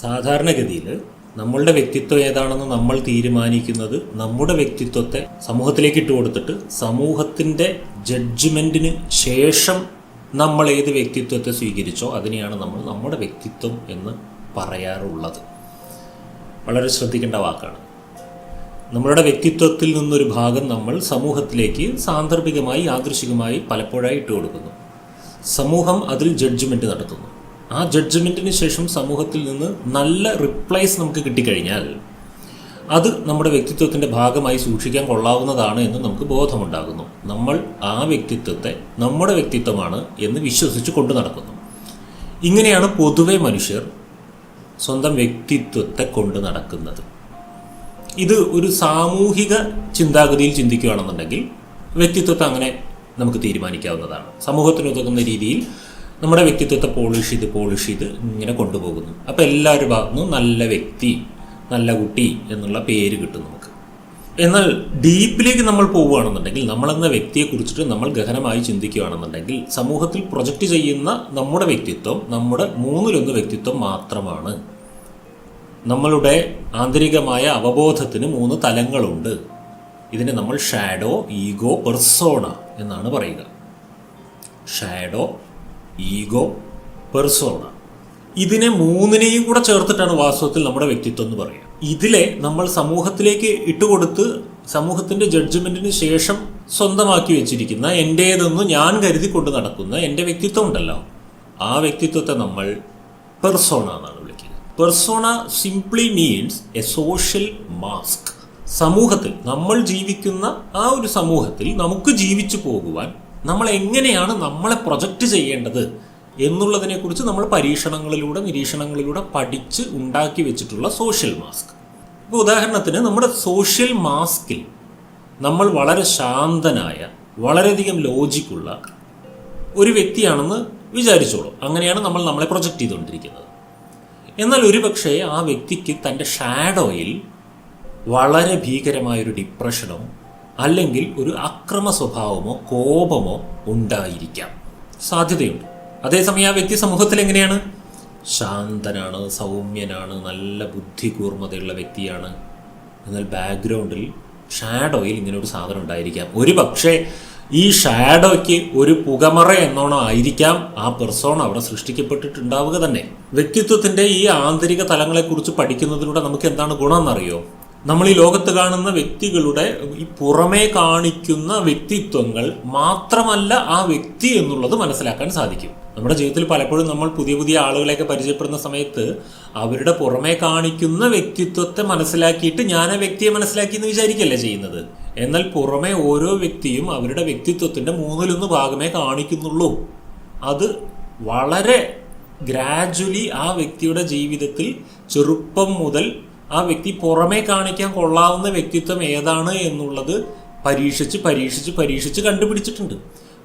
സാധാരണഗതിയിൽ നമ്മളുടെ വ്യക്തിത്വം ഏതാണെന്ന് നമ്മൾ തീരുമാനിക്കുന്നത് നമ്മുടെ വ്യക്തിത്വത്തെ സമൂഹത്തിലേക്ക് ഇട്ട് കൊടുത്തിട്ട് സമൂഹത്തിന്റെ ജഡ്ജ്മെന്റിന് ശേഷം നമ്മൾ ഏത് വ്യക്തിത്വത്തെ സ്വീകരിച്ചോ അതിനെയാണ് നമ്മൾ നമ്മുടെ വ്യക്തിത്വം എന്ന് പറയാറുള്ളത്. വളരെ ശ്രദ്ധിക്കേണ്ട വാക്കാണ്. നമ്മളുടെ വ്യക്തിത്വത്തിൽ നിന്നൊരു ഭാഗം നമ്മൾ സമൂഹത്തിലേക്ക് സാന്ദർഭികമായി യാദൃശികമായി പലപ്പോഴായി ഇട്ട് കൊടുക്കുന്നു. സമൂഹം അതിൽ ജഡ്ജ്മെന്റ് നടത്തുന്നു. ആ ജഡ്ജ്മെന്റിന് ശേഷം സമൂഹത്തിൽ നിന്ന് നല്ല റിപ്ലൈസ് നമുക്ക് കിട്ടിക്കഴിഞ്ഞാൽ അത് നമ്മുടെ വ്യക്തിത്വത്തിന്റെ ഭാഗമായി സൂക്ഷിക്കാൻ കൊള്ളാവുന്നതാണ് എന്ന് നമുക്ക് ബോധമുണ്ടാകുന്നു. നമ്മൾ ആ വ്യക്തിത്വത്തെ നമ്മുടെ വ്യക്തിത്വമാണ് എന്ന് വിശ്വസിച്ച് കൊണ്ടു നടക്കുന്നു. ഇങ്ങനെയാണ് പൊതുവെ മനുഷ്യർ സ്വന്തം വ്യക്തിത്വത്തെ കൊണ്ടു നടക്കുന്നത്. ഇത് ഒരു സാമൂഹിക ചിന്താഗതിയിൽ ചിന്തിക്കുകയാണെന്നുണ്ടെങ്കിൽ വ്യക്തിത്വത്തെ അങ്ങനെ നമുക്ക് തീരുമാനിക്കാവുന്നതാണ്. സമൂഹത്തിന് ഉതകുന്ന രീതിയിൽ നമ്മുടെ വ്യക്തിത്വത്തെ പോളിഷ് ചെയ്ത് പോളിഷ് ചെയ്ത് ഇങ്ങനെ കൊണ്ടുപോകുന്നു. അപ്പോൾ എല്ലാവരും ഭാഗത്തുനിന്നും നല്ല വ്യക്തി നല്ല കുട്ടി എന്നുള്ള പേര് കിട്ടും നമുക്ക്. എന്നാൽ ഡീപ്പിലേക്ക് നമ്മൾ പോവുകയാണെന്നുണ്ടെങ്കിൽ നമ്മളെന്ന വ്യക്തിയെ കുറിച്ചിട്ട് നമ്മൾ ഗഹനമായി ചിന്തിക്കുകയാണെന്നുണ്ടെങ്കിൽ സമൂഹത്തിൽ പ്രൊജക്റ്റ് ചെയ്യുന്ന നമ്മുടെ വ്യക്തിത്വം നമ്മുടെ മൂന്നിലൊന്ന് വ്യക്തിത്വം മാത്രമാണ്. നമ്മളുടെ ആന്തരികമായ അവബോധത്തിന് മൂന്ന് തലങ്ങളുണ്ട്. ഇതിനെ നമ്മൾ ഷാഡോ ഈഗോ പെർസോണ എന്നാണ് പറയുക. ഷാഡോ ഈഗോ പെർസോണ ഇതിനെ മൂന്നിനെയും കൂടെ ചേർത്തിട്ടാണ് വാസ്തവത്തിൽ നമ്മുടെ വ്യക്തിത്വം എന്ന് പറയുക. ഇതിലെ നമ്മൾ സമൂഹത്തിലേക്ക് ഇട്ടുകൊടുത്ത് സമൂഹത്തിന്റെ ജഡ്ജ്മെന്റിന് ശേഷം സ്വന്തമാക്കി വെച്ചിരിക്കുന്ന എന്റേതെന്ന് ഞാൻ കരുതി കൊണ്ട് നടക്കുന്ന എന്റെ വ്യക്തിത്വം ഉണ്ടല്ലോ. ആ വ്യക്തിത്വത്തെ നമ്മൾ പെർസോണ എന്നാണ് വിളിക്കുന്നത്. Persona simply means a social mask സമൂഹത്തിൽ നമ്മൾ ജീവിക്കുന്ന ആ ഒരു സമൂഹത്തിൽ നമുക്ക് ജീവിച്ചു പോകുവാൻ നമ്മൾ എങ്ങനെയാണ് നമ്മളെ പ്രൊജക്റ്റ് ചെയ്യേണ്ടത് എന്നുള്ളതിനെക്കുറിച്ച് നമ്മൾ പരീക്ഷണങ്ങളിലൂടെ നിരീക്ഷണങ്ങളിലൂടെ പഠിച്ച് ഉണ്ടാക്കി വെച്ചിട്ടുള്ള സോഷ്യൽ മാസ്ക് ഇപ്പോൾ ഉദാഹരണത്തിന് നമ്മുടെ സോഷ്യൽ മാസ്കിൽ നമ്മൾ വളരെ ശാന്തനായ വളരെയധികം ലോജിക്കുള്ള ഒരു വ്യക്തിയാണെന്ന് വിചാരിച്ചോളൂ. അങ്ങനെയാണ് നമ്മൾ നമ്മളെ പ്രൊജക്റ്റ് ചെയ്തുകൊണ്ടിരിക്കുന്നത്. എന്നാൽ ഒരുപക്ഷെ ആ വ്യക്തിക്ക് തന്റെ ഷാഡോയിൽ വളരെ ഭീകരമായൊരു ഡിപ്രഷനോ അല്ലെങ്കിൽ ഒരു അക്രമ സ്വഭാവമോ കോപമോ ഉണ്ടായിരിക്കാം. സാധ്യതയുണ്ട്. അതേസമയം ആ വ്യക്തി സമൂഹത്തിൽ എങ്ങനെയാണ്? ശാന്തനാണ് സൗമ്യനാണ് നല്ല ബുദ്ധി കൂർമ്മതയുള്ള വ്യക്തിയാണ്. എന്നാൽ ബാക്ക്ഗ്രൗണ്ടിൽ ഷാഡോയിൽ ഇങ്ങനെ ഒരു സാധനം ഉണ്ടായിരിക്കാം. ഒരു പക്ഷേ ഈ ഷാഡോയ്ക്ക് ഒരു പുകമറ എന്നോണം ആയിരിക്കാം ആ പെർസോൺ അവിടെ സൃഷ്ടിക്കപ്പെട്ടിട്ടുണ്ടാവുക തന്നെ. വ്യക്തിത്വത്തിന്റെ ഈ ആന്തരിക തലങ്ങളെക്കുറിച്ച് പഠിക്കുന്നതിലൂടെ നമുക്ക് എന്താണ് ഗുണമെന്നറിയോ നമ്മൾ ഈ ലോകത്ത് കാണുന്ന വ്യക്തികളുടെ ഈ പുറമേ കാണിക്കുന്ന വ്യക്തിത്വങ്ങൾ മാത്രമല്ല ആ വ്യക്തി എന്നുള്ളത് മനസ്സിലാക്കാൻ സാധിക്കും. നമ്മുടെ ജീവിതത്തിൽ പലപ്പോഴും നമ്മൾ പുതിയ പുതിയ ആളുകളെയൊക്കെ പരിചയപ്പെടുന്ന സമയത്ത് അവരുടെ പുറമേ കാണിക്കുന്ന വ്യക്തിത്വത്തെ മനസ്സിലാക്കിയിട്ട് ഞാൻ ആ വ്യക്തിയെ മനസ്സിലാക്കി എന്ന് വിചാരിക്കല്ലേ ചെയ്യുന്നത്? എന്നാൽ പുറമേ ഓരോ വ്യക്തിയും അവരുടെ വ്യക്തിത്വത്തിന്റെ മൂന്നിലൊന്ന് ഭാഗമേ കാണിക്കുന്നുള്ളൂ. അത് വളരെ ഗ്രാജുവലി ആ വ്യക്തിയുടെ ജീവിതത്തിൽ ചെറുപ്പം മുതൽ ആ വ്യക്തി പുറമേ കാണിക്കാൻ കൊള്ളാവുന്ന വ്യക്തിത്വം ഏതാണ് എന്നുള്ളത് പരീക്ഷിച്ച് പരീക്ഷിച്ച് പരീക്ഷിച്ച് കണ്ടുപിടിച്ചിട്ടുണ്ട്.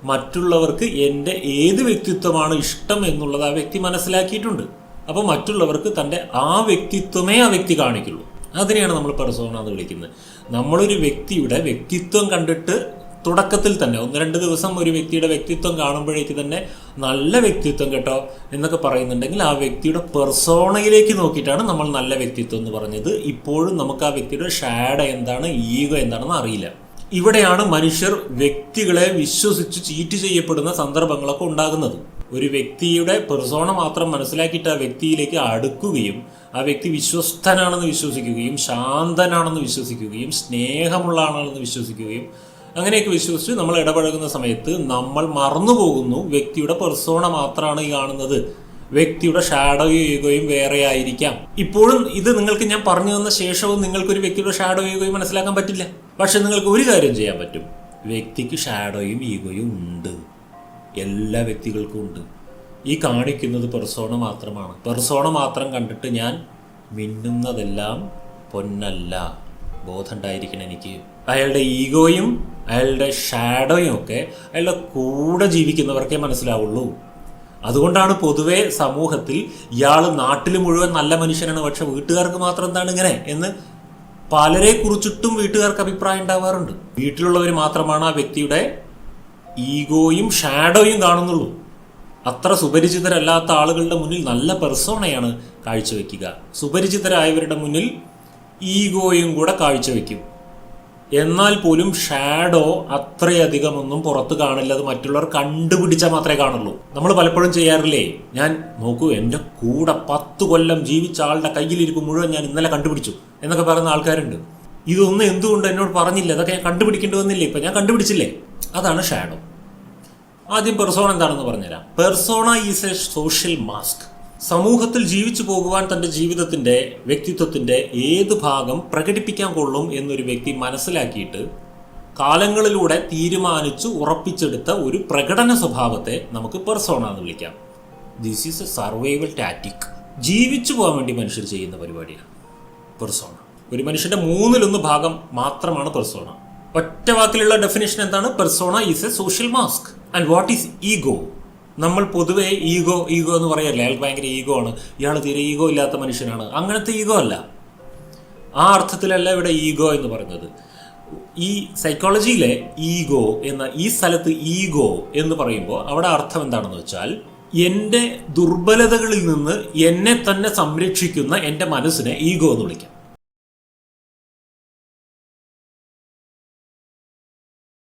മറ്റുള്ളവർക്ക് എന്റെ ഏത് വ്യക്തിത്വമാണ് ഇഷ്ടം എന്നുള്ളത് ആ വ്യക്തി മനസ്സിലാക്കിയിട്ടുണ്ട്. അപ്പോൾ മറ്റുള്ളവർക്ക് തന്റെ ആ വ്യക്തിത്വമേ ആ വ്യക്തി കാണിക്കുള്ളൂ. അതിനെയാണ് നമ്മൾ പെർസോണ എന്ന് വിളിക്കുന്നത്. നമ്മളൊരു വ്യക്തിയുടെ വ്യക്തിത്വം കണ്ടിട്ട് തുടക്കത്തിൽ തന്നെ ഒന്ന് രണ്ട് ദിവസം ഒരു വ്യക്തിയുടെ വ്യക്തിത്വം കാണുമ്പോഴേക്ക് തന്നെ നല്ല വ്യക്തിത്വം കേട്ടോ എന്നൊക്കെ പറയുന്നുണ്ടെങ്കിൽ ആ വ്യക്തിയുടെ പെർസോണയിലേക്ക് നോക്കിയിട്ടാണ് നമ്മൾ നല്ല വ്യക്തിത്വം എന്ന് പറഞ്ഞത്. ഇപ്പോഴും നമുക്ക് ആ വ്യക്തിയുടെ ഷാഡ എന്താണ് ഈഗോ എന്താണെന്ന് അറിയില്ല. ഇവിടെയാണ് മനുഷ്യർ വ്യക്തികളെ വിശ്വസിച്ച് ചീറ്റ് ചെയ്യപ്പെടുന്ന സന്ദർഭങ്ങളൊക്കെ ഉണ്ടാകുന്നത്. ഒരു വ്യക്തിയുടെ പെർസോണ മാത്രം മനസ്സിലാക്കിയിട്ട് ആ വ്യക്തിയിലേക്ക് അടുക്കുകയും ആ വ്യക്തി വിശ്വസ്തനാണെന്ന് വിശ്വസിക്കുകയും ശാന്തനാണെന്ന് വിശ്വസിക്കുകയും സ്നേഹമുള്ള ആളാണെന്ന് വിശ്വസിക്കുകയും അങ്ങനെയൊക്കെ വിശ്വസിച്ച് നമ്മൾ ഇടപഴകുന്ന സമയത്ത് നമ്മൾ മറന്നു പോകുന്നു വ്യക്തിയുടെ പെർസോണ മാത്രമാണ് കാണുന്നത്. വ്യക്തിയുടെ ഷാഡോ യുഗയും വേറെ ആയിരിക്കാം. ഇപ്പോഴും ഇത് നിങ്ങൾക്ക് ഞാൻ പറഞ്ഞു തന്ന ശേഷവും നിങ്ങൾക്ക് ഒരു വ്യക്തിയുടെ ഷാഡോ യുഗയും മനസ്സിലാക്കാൻ പറ്റില്ല. പക്ഷെ നിങ്ങൾക്ക് ഒരു കാര്യം ചെയ്യാൻ പറ്റും. വ്യക്തിക്ക് ഷാഡോയും ഈഗോയും ഉണ്ട്. എല്ലാ വ്യക്തികൾക്കും ഉണ്ട്. ഈ കാണിക്കുന്നത് പെർസോണ മാത്രമാണ്. പെർസോണ മാത്രം കണ്ടിട്ട് ഞാൻ മിന്നുന്നതെല്ലാം പൊന്നല്ല. ബോധം ഉണ്ടായിരിക്കണം എനിക്ക്. അയാളുടെ ഈഗോയും അയാളുടെ ഷാഡോയും ഒക്കെ അയാളുടെ കൂടെ ജീവിക്കുന്നവർക്കേ മനസ്സിലാവുള്ളൂ. അതുകൊണ്ടാണ് പൊതുവെ സമൂഹത്തിൽ ഇയാൾ നാട്ടിൽ മുഴുവൻ നല്ല മനുഷ്യനാണ് പക്ഷെ വീട്ടുകാർക്ക് മാത്രം എന്താണ് ഇങ്ങനെ എന്ന് പലരെ കുറിച്ചിട്ടും വീട്ടുകാർക്ക് അഭിപ്രായം ഉണ്ടാവാറുണ്ട്. വീട്ടിലുള്ളവർ മാത്രമാണ് ആ വ്യക്തിയുടെ ഈഗോയും ഷാഡോയും കാണുന്നുള്ളൂ. അത്ര സുപരിചിതരല്ലാത്ത ആളുകളുടെ മുന്നിൽ നല്ല പെർസോണയാണ് കാഴ്ചവെക്കുക. സുപരിചിതരായവരുടെ മുന്നിൽ ഈഗോയും കൂടെ കാഴ്ചവെക്കും. എന്നാൽ പോലും ഷാഡോ അത്രയധികം ഒന്നും പുറത്ത് കാണില്ല. അത് മറ്റുള്ളവർ കണ്ടുപിടിച്ചാൽ മാത്രമേ കാണുള്ളൂ. നമ്മൾ പലപ്പോഴും ചെയ്യാറില്ലേ? ഞാൻ നോക്കൂ എന്റെ കൂടെ പത്ത് കൊല്ലം ജീവിച്ച ആളുടെ കയ്യിലിരിപ്പ് മുഴുവൻ ഞാൻ ഇന്നലെ കണ്ടുപിടിച്ചു എന്നൊക്കെ പറയുന്ന ആൾക്കാരുണ്ട്. ഇതൊന്നും എന്തുകൊണ്ട് എന്നോട് പറഞ്ഞില്ല? അതൊക്കെ ഞാൻ കണ്ടുപിടിക്കേണ്ടി വന്നില്ലേ? ഇപ്പം ഞാൻ കണ്ടുപിടിച്ചില്ലേ? അതാണ് ഷാഡോ ആദ്യം പെർസോണ എന്താണെന്ന് പറഞ്ഞുതരാം. Persona is a social mask സമൂഹത്തിൽ ജീവിച്ചു പോകുവാൻ തന്റെ ജീവിതത്തിന്റെ വ്യക്തിത്വത്തിന്റെ ഏത് ഭാഗം പ്രകടിപ്പിക്കാൻ കൊള്ളും എന്നൊരു വ്യക്തി മനസ്സിലാക്കിയിട്ട് കാലങ്ങളിലൂടെ തീരുമാനിച്ചു ഉറപ്പിച്ചെടുത്ത ഒരു പ്രകടന സ്വഭാവത്തെ നമുക്ക് പെർസോണ എന്ന് വിളിക്കാം. This is a survival tactic ജീവിച്ചു പോകാൻ വേണ്ടി മനുഷ്യർ ചെയ്യുന്ന പരിപാടിയാണ്. പെർസോണ ഒരു മനുഷ്യന്റെ മൂന്നിലൊന്ന് ഭാഗം മാത്രമാണ് പെർസോണ ഒറ്റ വാക്കിലുള്ള ഡെഫിനേഷൻ എന്താണ്? Persona is a social mask and what is ego നമ്മൾ പൊതുവേ ഈഗോ ഈഗോ എന്ന് പറയല്ലേ? അയാൾക്ക് ഭയങ്കര ഈഗോ ആണ്. ഇയാൾ തീരെ ഈഗോ ഇല്ലാത്ത മനുഷ്യനാണ്. അങ്ങനത്തെ ഈഗോ അല്ല. ആ അർത്ഥത്തിലല്ല ഇവിടെ ഈഗോ എന്ന് പറയുന്നത്. ഈ സൈക്കോളജിയിലെ ഈഗോ എന്ന ഈ സ്ഥലത്ത് ഈഗോ എന്ന് പറയുമ്പോൾ അവിടെ അർത്ഥം എന്താണെന്ന് വെച്ചാൽ എന്റെ ദുർബലതകളിൽ നിന്ന് എന്നെ തന്നെ സംരക്ഷിക്കുന്ന എന്റെ മനസ്സിനെ ഈഗോ എന്ന് വിളിക്കാം.